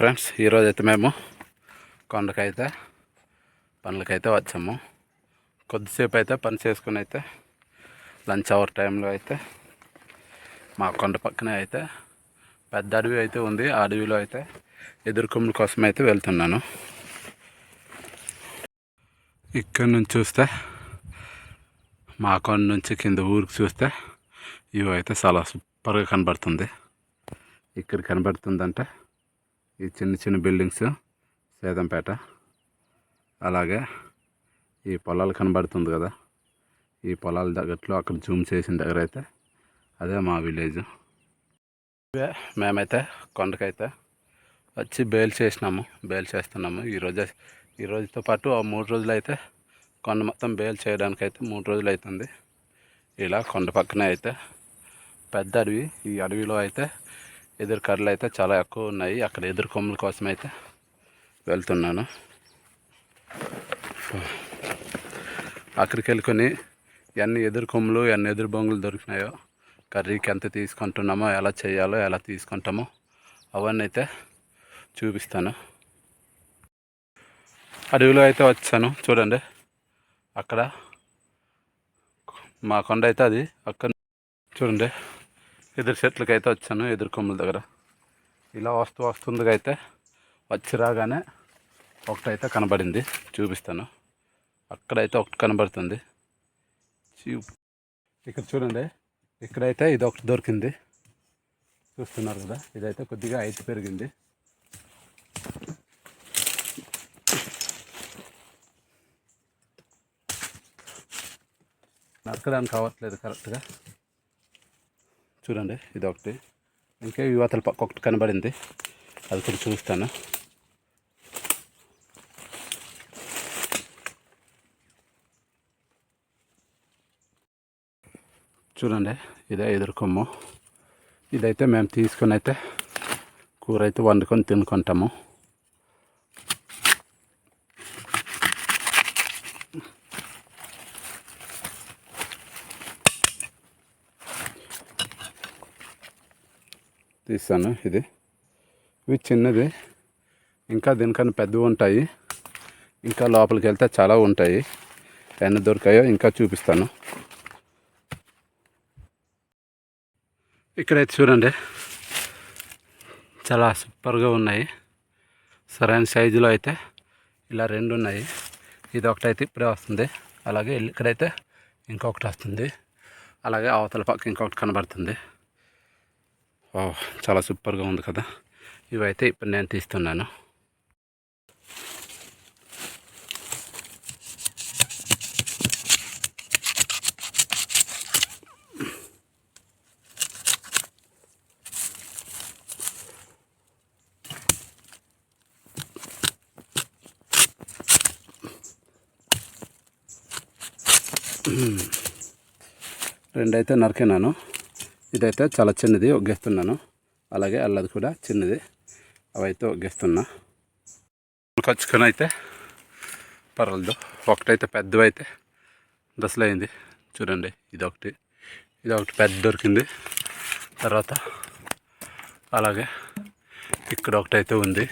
Friends ఈరోజు అయితే మేము కొండకైతే పనులకైతే వచ్చాము. కొద్దిసేపు అయితే పని చేసుకుని అయితే లంచ్ అవర్ టైంలో అయితే మా కొండ పక్కనే అయితే పెద్ద అడవి అయితే ఉంది. ఆ అడవిలో అయితే ఎదుర్కొమ్ముల కోసం అయితే వెళ్తున్నాను. ఇక్కడ నుంచి చూస్తే మా కొండ నుంచి కింద ఊరికి చూస్తే ఇవి అయితే చాలా సూపర్గా కనబడుతుంది. ఇక్కడ కనబడుతుందంటే ఈ చిన్న చిన్న బిల్డింగ్స్ సేదంపేట అలాగే ఈ పొలాలు కనబడుతుంది కదా. ఈ పొలాల దగ్గరలో అక్కడ జూమ్ చేసిన దగ్గర అయితే అదే మా విలేజ్. ఇవే మేమైతే కొండకైతే వచ్చి బేల్ చేసినాము బేల్ చేస్తున్నాము. ఈరోజు ఈ రోజుతో పాటు ఆ మూడు రోజులు అయితే కొండ మొత్తం బేల్ చేయడానికి అయితే మూడు రోజులు అవుతుంది ఇలా కొండ పక్కనే అయితే పెద్ద అడవి ఈ అడవిలో అయితే ఎదురు కర్రలు అయితే చాలా ఎక్కువ ఉన్నాయి. అక్కడ ఎదురు కొమ్మల కోసం అయితే వెళ్తున్నాను. అక్కడికి వెళ్ళుకొని ఎన్ని ఎదురు కొమ్ములు ఎన్ని ఎదురు బొంగులు దొరికినాయో కర్రీకి ఎంత తీసుకుంటున్నామో ఎలా చేయాలో ఎలా తీసుకుంటామో అవన్నీ అయితే చూపిస్తాను. అడవిలో అయితే వచ్చాను. చూడండి. అక్కడ మా కొండ అయితే అది. అక్కడ చూడండి. ఎదురు చెట్లకి అయితే వచ్చాను ఎదురు కొమ్మల దగ్గర. ఇలా వస్తూ వస్తుందిగా అయితే వచ్చి రాగానే ఒకటైతే కనబడింది చూపిస్తాను. అక్కడైతే ఒకటి కనబడుతుంది. చూ- ఇక్కడ చూడండి ఇక్కడైతే ఇది ఒకటి దొరికింది. చూస్తున్నారు కదా ఇదైతే కొద్దిగా ఐదు పెరిగింది. నరకడానికి కావట్లేదు కరెక్ట్గా. చూడండి ఇది ఒకటి. ఇంకా యువతల పక్క ఒకటి కనబడింది. అది కూడా చూస్తాను. చూడండి ఇదే ఎదుర్కొమ్ము ఇదైతే మేము తీసుకొని అయితే కూర అయితే వండుకొని తినుకుంటాము. తీస్తాను ఇది. ఇవి చిన్నది. ఇంకా దీనికన్నా పెద్దవి ఉంటాయి. ఇంకా లోపలికి వెళ్తే చాలా ఉంటాయి. ఎన్ని దొరికాయో ఇంకా చూపిస్తాను. ఇక్కడైతే చూడండి. చాలా సూపర్గా ఉన్నాయి. సరైన సైజులో అయితే ఇలా రెండు ఉన్నాయి. ఇది ఒకటైతే ఇప్పుడే వస్తుంది. అలాగే ఇక్కడైతే ఇంకొకటి వస్తుంది. అలాగే అవతల పక్క ఇంకొకటి కనబడుతుంది. చాలా సూపర్గా ఉంది కదా. ఇవైతే ఇప్పుడు నేను తీస్తున్నాను. రెండైతే నరికినాను. ఇదైతే చాలా చిన్నది ఒగ్గేస్తున్నాను. అలాగే అల్లది కూడా చిన్నది. అవైతే ఒగ్గేస్తున్నా. ఖర్చుకొని అయితే పర్వాలేదు. ఒకటైతే పెద్దవైతే దశలైంది. చూడండి ఇదొకటి. ఇదొకటి పెద్ద దొరికింది. తర్వాత అలాగే ఇక్కడ ఒకటైతే ఉంది.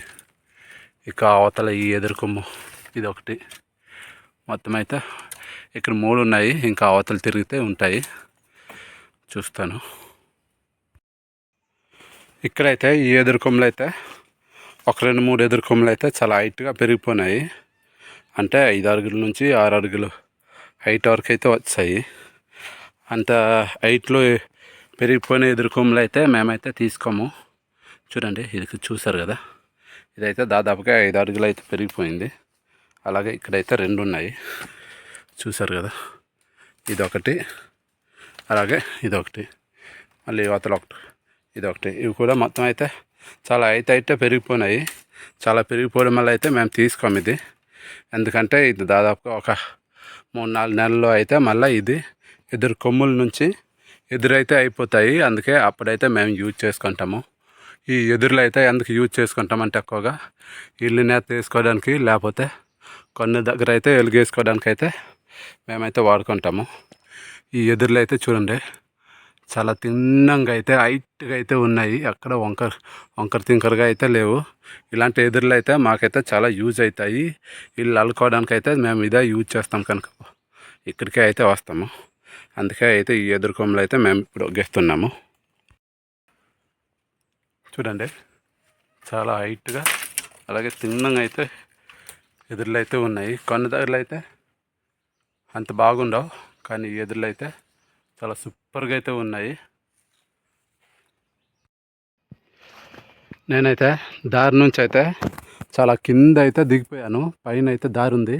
ఇక అవతల ఈ ఎదురుకొమ్ము ఇదొకటి. మొత్తం అయితే ఇక్కడ మూడు ఉన్నాయి. ఇంకా అవతలు తిరిగితే ఉంటాయి. చూస్తాను. ఇక్కడైతే ఈ ఎదుర్కొమ్మలు అయితే ఒక రెండు మూడు ఎదుర్కొమ్మలు అయితే చాలా హైట్గా పెరిగిపోయినాయి అంటే ఐదు అడుగుల నుంచి ఆరు అడుగులు హైట్ వరకు అయితే వచ్చాయి. అంత హైట్లో పెరిగిపోయిన ఎదురుకొమ్మలు అయితే మేమైతే తీసుకోము. చూడండి ఇది చూసారు కదా? ఇదైతే దాదాపుగా ఐదు అడుగులు అయితే పెరిగిపోయింది. అలాగే ఇక్కడైతే రెండు ఉన్నాయి. చూసారు కదా? ఇదొకటి అలాగే ఇదొకటి. మళ్ళీ అతలు ఒకటి. ఇదొకటి. ఇవి కూడా మొత్తం అయితే చాలా అయితే అయితే పెరిగిపోయినాయి. చాలా పెరిగిపోవడం వల్ల అయితే మేము తీసుకోము ఇది. ఎందుకంటే ఇది దాదాపుగా ఒక మూడు నాలుగు నెలల్లో అయితే మళ్ళీ ఇది ఎదురు కొమ్ముల నుంచి ఎదురైతే అయిపోతాయి. అందుకే అప్పుడైతే మేము యూజ్ చేసుకుంటాము. ఈ ఎదురులు అయితే ఎందుకు యూజ్ చేసుకుంటామంటే ఎక్కువగా ఇల్లు నేత వేసుకోవడానికి లేకపోతే కొన్ని దగ్గర అయితే వెలుగేసుకోవడానికి అయితే మేమైతే వాడుకుంటాము. ఈ ఎదురులు అయితే చూడండి. చాలా తిన్నంగా అయితే హైట్గా అయితే ఉన్నాయి. అక్కడ వంకర వంకర తింకరగా అయితే లేవు. ఇలాంటి ఎదురులు అయితే మాకైతే చాలా యూజ్ అవుతాయి ఇల్లు అల్లుకోవడానికి అయితే మేము ఇదే యూజ్ చేస్తాం కనుక. ఇక్కడికే అయితే వస్తాము. అందుకే అయితే ఈ ఎదుర్కొమ్మలు అయితే మేము ఇప్పుడు గెస్తున్నాము. చూడండి. చాలా హైట్గా అలాగే తిన్నంగా అయితే ఎదురులు అయితే ఉన్నాయి. కొన్ని దగ్గరలు అయితే అంత బాగుండవు. కానీ ఎదురులు అయితే చాలా సూపర్గా అయితే ఉన్నాయి. నేనైతే దారి నుంచి అయితే చాలా కింద అయితే దిగిపోయాను. పైన అయితే దారి ఉంది.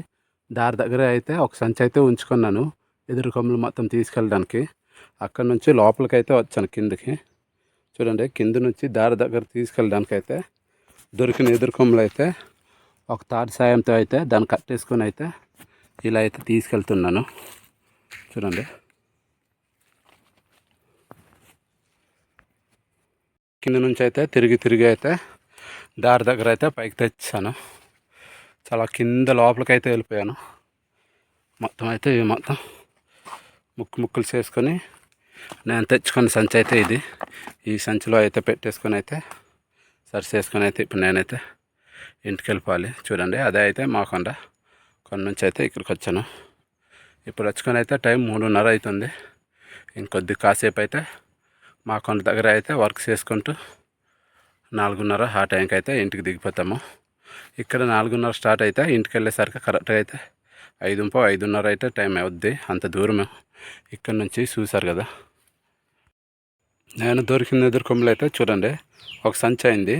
దారి దగ్గర అయితే ఒక సంచి అయితే ఉంచుకున్నాను. ఎదురు కొమ్మలు మొత్తం తీసుకెళ్ళడానికి. అక్కడ నుంచి లోపలికి అయితే వచ్చాను కిందకి. చూడండి కింద నుంచి దారి దగ్గర తీసుకెళ్ళడానికి అయితే దొరికిన ఎదురు కొమ్మలు అయితే ఒక తాటి సాయంతో అయితే దాన్ని కట్టేసుకొని అయితే ఇలా అయితే తీసుకెళ్తున్నాను. చూడండి. కింద నుంచి అయితే తిరిగి తిరిగి అయితే దారి దగ్గర అయితే పైకి తెచ్చాను. చాలా కింద లోపలికి అయితే వెళ్ళిపోయాను. మొత్తం అయితే ఇవి మొత్తం ముక్కు ముక్కులు చేసుకొని నేను తెచ్చుకున్న సంచి అయితే ఇది. ఈ సంచిలో అయితే పెట్టేసుకొని అయితే సరి చేసుకొని అయితే ఇప్పుడు నేనైతే ఇంటికి వెళ్ళిపోవాలి. చూడండి అదే అయితే మా కొండ. కొండ నుంచి అయితే ఇక్కడికి వచ్చాను. ఇప్పుడు వచ్చుకొని అయితే టైం మూడున్నర అవుతుంది. ఇంకొద్ది కాసేపు అయితే మా కొండ దగ్గర అయితే వర్క్ చేసుకుంటూ నాలుగున్నర ఆ టైంకి అయితే ఇంటికి దిగిపోతాము. ఇక్కడ నాలుగున్నర స్టార్ట్ అయితే ఇంటికి వెళ్ళేసరికి కరెక్ట్గా అయితే ఐదు ఐదున్నర అయితే టైం అవుద్ది. అంత దూరం ఇక్కడ నుంచి చూసారు కదా. నేను దొరికిన ఎదుర్కొమ్మలు అయితే చూడండి. ఒక సంచి అయింది.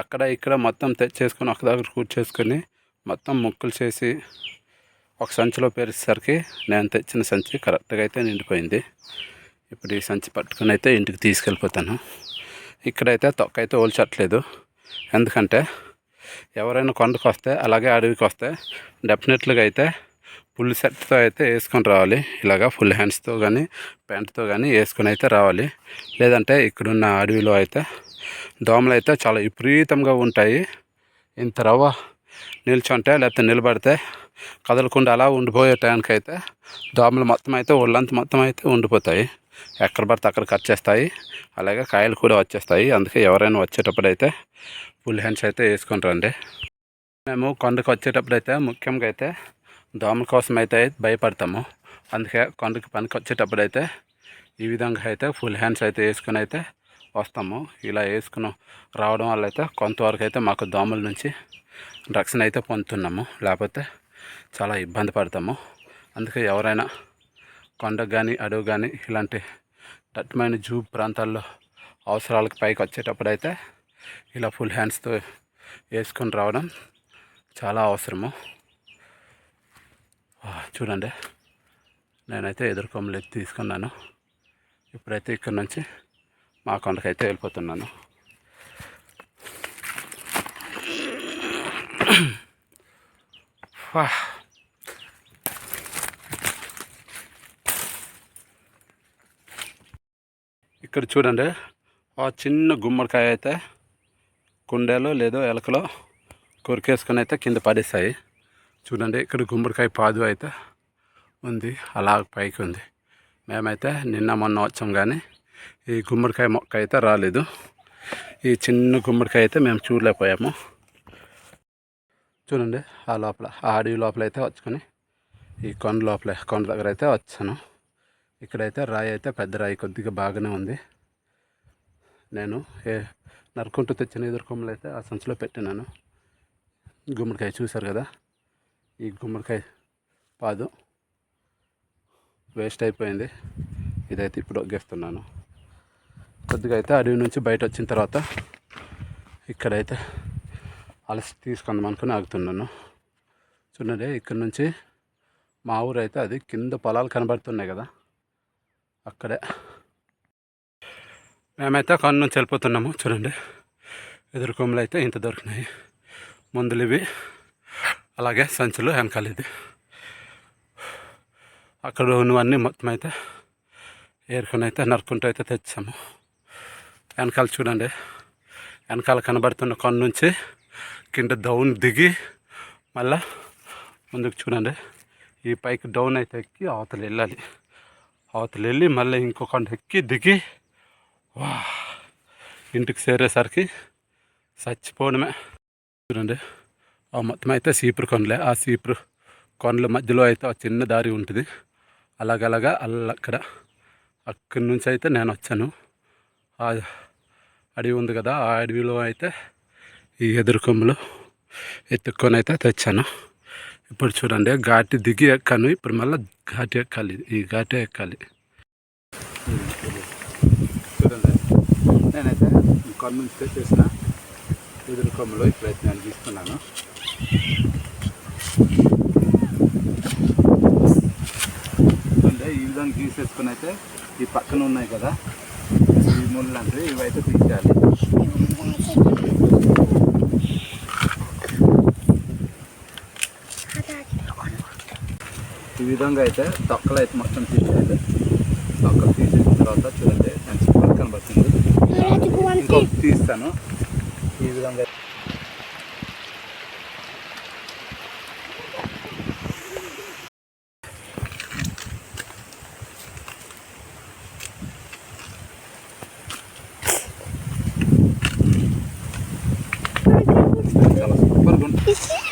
అక్కడ ఇక్కడ మొత్తం తెచ్చేసుకొని ఒక దగ్గర కూర్చేసుకొని మొత్తం ముక్కులు చేసి ఒక సంచిలో పేరేసరికి నేను తెచ్చిన సంచి కరెక్ట్గా అయితే నిండిపోయింది. ఇప్పుడు ఈ సంచి పట్టుకొని అయితే ఇంటికి తీసుకెళ్ళిపోతాను. ఇక్కడైతే తొక్క అయితే ఓల్చట్లేదు. ఎందుకంటే ఎవరైనా కొండకు వస్తే అలాగే అడవికి వస్తే డెఫినెట్లుగా అయితే ఫుల్ సెట్తో అయితే వేసుకొని రావాలి. ఇలాగా ఫుల్ హ్యాండ్స్తో కానీ ప్యాంట్తో కానీ వేసుకొని అయితే రావాలి. లేదంటే ఇక్కడున్న అడవిలో అయితే దోమలు అయితే చాలా విపరీతంగా ఉంటాయి. ఇంత రవ్వ నిల్చుంటే లేకపోతే నిలబడితే కదలకుండా అలా ఉండిపోయే టైంకి అయితే దోమలు మొత్తం అయితే ఒళ్ళంతా మొత్తం అయితే ఉండిపోతాయి. ఎక్కడ పడితే అక్కడ కట్ చేస్తాయి. అలాగే కాయలు కూడా వచ్చేస్తాయి. అందుకే ఎవరైనా వచ్చేటప్పుడు అయితే ఫుల్ హ్యాండ్స్ అయితే వేసుకొని రండి. మేము కొండకు వచ్చేటప్పుడైతే ముఖ్యంగా అయితే దోమల కోసం అయితే భయపడతాము. అందుకే కొండకి పనికి వచ్చేటప్పుడు అయితే ఈ విధంగా అయితే ఫుల్ హ్యాండ్స్ అయితే వేసుకొని అయితే వస్తాము. ఇలా వేసుకుని రావడం వల్ల అయితే కొంతవరకు అయితే మాకు దోమల నుంచి రక్షణ అయితే పొందుతున్నాము. లేకపోతే చాలా ఇబ్బంది పడతాము. అందుకే ఎవరైనా కొండ కానీ అడవి కానీ ఇలాంటి దట్టమైన జూ ప్రాంతాల్లో అవసరాలకు పైకి వచ్చేటప్పుడు అయితే ఇలా ఫుల్ హ్యాండ్స్తో వేసుకొని రావడం చాలా అవసరము. చూడండి. నేనైతే ఎదుర్కొమ్మలు తీసుకున్నాను. ఇప్పుడైతే ఇక్కడ నుంచి మా కొండకైతే వెళ్ళిపోతున్నాను. వా ఇక్కడ చూడండి. ఆ చిన్న గుమ్మడికాయ అయితే కుండేలో లేదో ఎలకలో కొరికేసుకొని అయితే కింద పడేస్తాయి చూడండి ఇక్కడ గుమ్మడికాయ పాదు అయితే ఉంది. అలా పైకి ఉంది. మేమైతే నిన్న మొన్న వచ్చాం కానీ ఈ గుమ్మడికాయ మొక్క అయితే రాలేదు. ఈ చిన్న గుమ్మడికాయ అయితే మేము చూడలేకపోయాము. చూడండి ఆ లోపల ఆ అడవి లోపల అయితే వచ్చుకొని ఈ కొండ లోపల కొండ దగ్గర అయితే వచ్చాను. ఇక్కడైతే రాయి అయితే పెద్ద రాయి కొద్దిగా బాగానే ఉంది. నేను ఏ నరుకుంటూ తెచ్చిన ఎదుర్కొమ్మలు అయితే ఆ సంచిలో పెట్టినాను. గుమ్మడికాయ చూశారు కదా? ఈ గుమ్మడికాయ పాదు వేస్ట్ అయిపోయింది. ఇదైతే ఇప్పుడు ఒగ్గేస్తున్నాను. కొద్దిగా అయితే అడవి నుంచి బయట వచ్చిన తర్వాత ఇక్కడైతే అలసి తీసుకుందాం అనుకుని ఆగుతున్నాను. చూడండి ఇక్కడ నుంచి మా ఊరు అయితే అది కింద పొలాలు కనబడుతున్నాయి కదా? అక్కడే. మేమైతే కొండ నుంచి వెళ్ళిపోతున్నాము చూడండి. ఎదురుకొమ్మలు అయితే ఇంత దొరికినాయి. మందులు ఇవి. అలాగే సంచులు వెనకాల ఇది. అక్కడ ఉన్నవన్నీ మొత్తం అయితే ఏరుకొని అయితే నరుకుంటూ అయితే తెచ్చాము. వెనకాల చూడండి. వెనకాల కనబడుతున్న కొండ నుంచి కింద డౌన్ దిగి మళ్ళా ముందుకు చూడండి. ఈ పైకి డౌన్ అయితే ఎక్కి అవతలు వెళ్ళాలి. అవతలు వెళ్ళి మళ్ళీ ఇంకో ఎక్కి దిగి వా ఇంటికి చేరేసరికి చచ్చిపోవడమే. చూడండి ఆ మొత్తం అయితే సీపురు కొనలే ఆ సీపురు కొనల మధ్యలో అయితే ఆ చిన్న దారి ఉంటుంది. అలాగలాగా అక్కడ అక్కడి నుంచి అయితే నేను వచ్చాను. ఆ అడవి ఉంది కదా ఆ అడవిలో అయితే ఈ ఎదురుకొమ్మలు ఎత్తుక్కొని అయితే తెచ్చాను. ఇప్పుడు చూడండి ఘాటి దిగి ఎక్కాను ఇప్పుడు మళ్ళీ ఘాటి ఎక్కాలి ఈ ఘాటి ఎక్కాలి. చూడండి నేనైతే కొండ నుంచి తెచ్చేసిన ఎదురు కొమ్మలో ఇప్పుడైతే నేను తీసుకున్నాను. చూడండి ఈ విధంగా గీసేసుకుని అయితే ఈ పక్కన ఉన్నాయి కదా ఈ ముళ్ళు అంటే ఇవైతే తీసేయాలి. ఈ విధంగా అయితే తొక్కలు అయితే మొత్తం తీసేయాలి. తొక్కలు తీసేసిన తర్వాత చూడండి మంచి పక్కన కనబడుతుంది ఇంకొక తీస్తాను. ఈ విధంగా చాలా సూపర్గా ఉంటుంది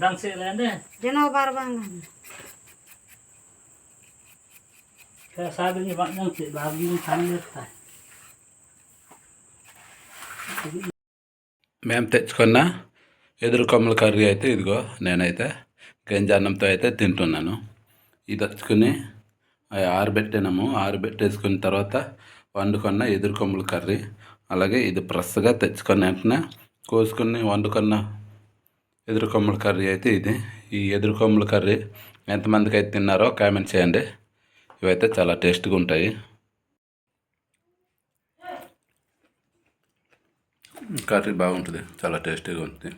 Barbang. Sabi ni Nang. మేము తెచ్చుకున్న ఎదురు కొమ్మల కర్రీ అయితే ఇదిగో నేనైతే గంజాన్నంతో అయితే తింటున్నాను. ఇది తెచ్చుకుని అవి ఆరబెట్టినాము. ఆరబెట్టేసుకున్న తర్వాత వండుకున్న ఎదురు కొమ్మల కర్రీ. అలాగే ఇది ఫ్రెష్గా తెచ్చుకున్న వెంటనే కోసుకుని వండుకున్న ఎదురుకొమ్మల కర్రీ అయితే ఇది. ఈ ఎదురుకొమ్మల కర్రీ ఎంతమందికి అయితే తిన్నారో కామెంట్ చేయండి. ఇవైతే చాలా టేస్ట్గా ఉంటాయి. కర్రీ బాగుంటుంది. చాలా టేస్టీగా ఉంటుంది.